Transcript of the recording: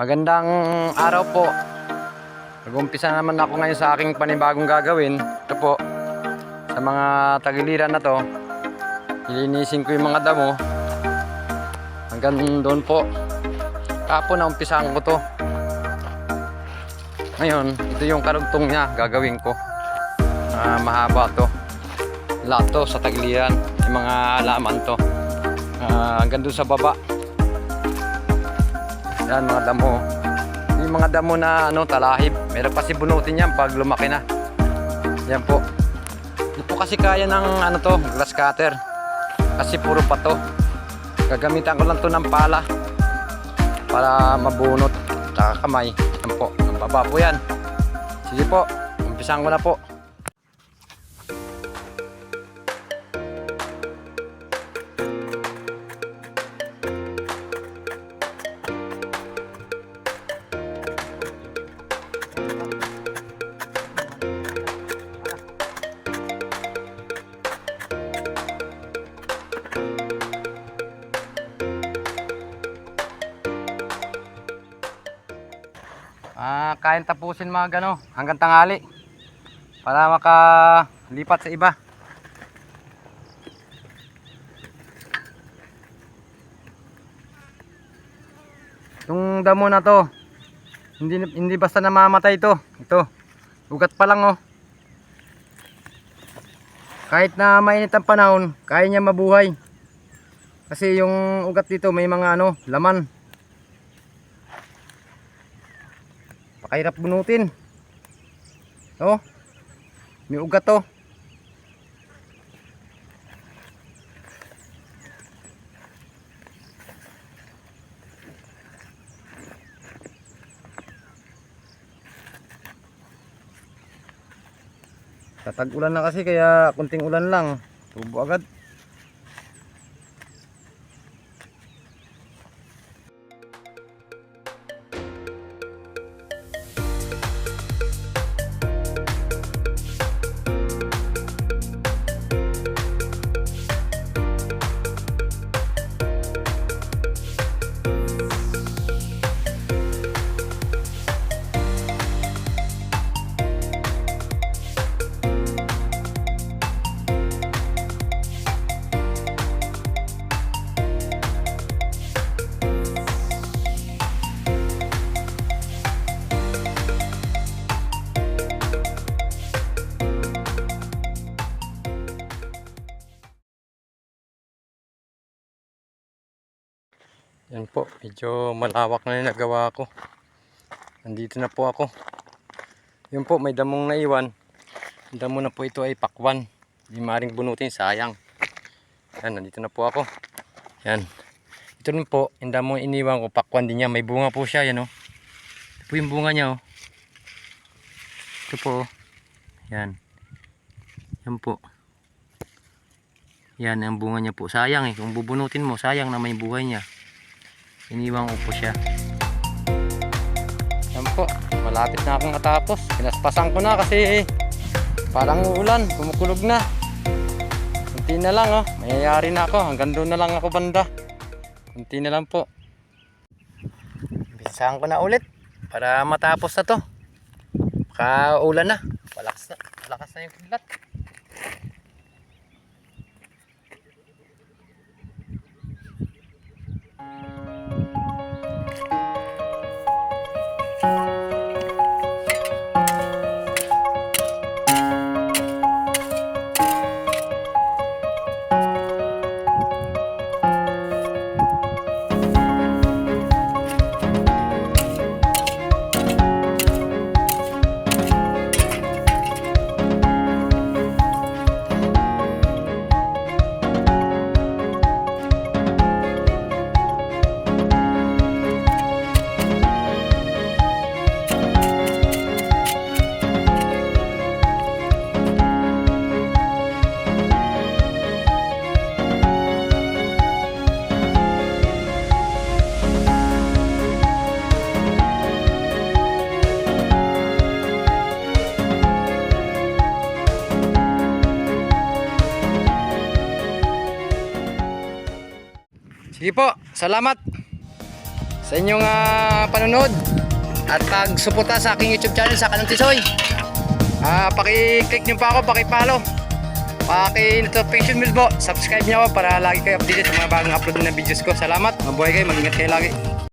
Magandang araw po. Nag-umpisa naman ako ngayon sa aking panibagong gagawin. Ito po, sa mga tagiliran na to, ilinisin ko yung mga damo. Hanggang doon po. Kapon na umpisahan ko to. Ngayon, ito yung karugtong niya, gagawin ko. Ah, mahaba to. Lahat to sa tagiliran, yung mga halaman to. Ah, hanggang doon sa baba. Yan mga damo. Yung mga damo na ano, talahib. Meron pa si bunutin yan pag lumaki na. Yan po. Po kasi kaya ng ano to, glass cutter. Kasi puro pa to. Gagamitan ko lang to ng pala. Para mabunot. Tsaka kamay. Yan po. Ang baba po yan. Sige po. Umpisahan ko na po. Kain tapusin mga gano hanggang tanghali para makalipat sa iba. Itong damo na to, hindi hindi basta namamatay to. Ito. Ugat pa lang oh. Kahit na mainit ang panahon, kaya niya mabuhay. Kasi yung ugat dito may mga ano, laman. Pakahirap bunutin. Oh. May ugat to. Tatag ulan na kasi kaya kunting ulan lang. Tubo agad. Yan po, medyo malawak na yung nagawa ko. Nandito na po ako. Yun po, may damong naiwan. Damo na po ito ay pakwan. Hindi maring bunutin, sayang. Yan, nandito na po ako. Yan. Ito rin po, yung damong iniwan ko, pakwan din niya. May bunga po siya, yan o. Ito po yung bunga niya o. Ito po o. Yan. Yan po. Yan ang bunga niya po. Sayang eh. Kung bubunutin mo, sayang na may buhay niya. Iniwan ko po siya. Yan po. Malapit na akong matapos. Pinaspasan ko na kasi parang uulan. Kumukulog na. Kunti na lang oh. Mayayari na ako. Hanggang doon na lang ako banda. Kunti na lang po. Bisahan ko na ulit. Para matapos na to. Baka ulan na. Malakas na. Malakas na yung kidlat. Sige po, salamat. sa inyong ah, panonood at pagsuporta sa aking YouTube channel sa Kanong Tisoy. Ah, paki-click niyo pa ako, paki-follow. Paki-notification bell po. Subscribe niyo ako para lagi kayo updated sa mga bagong upload na videos ko. Salamat. Mabuhay kayo, mag-ingat kayo lagi.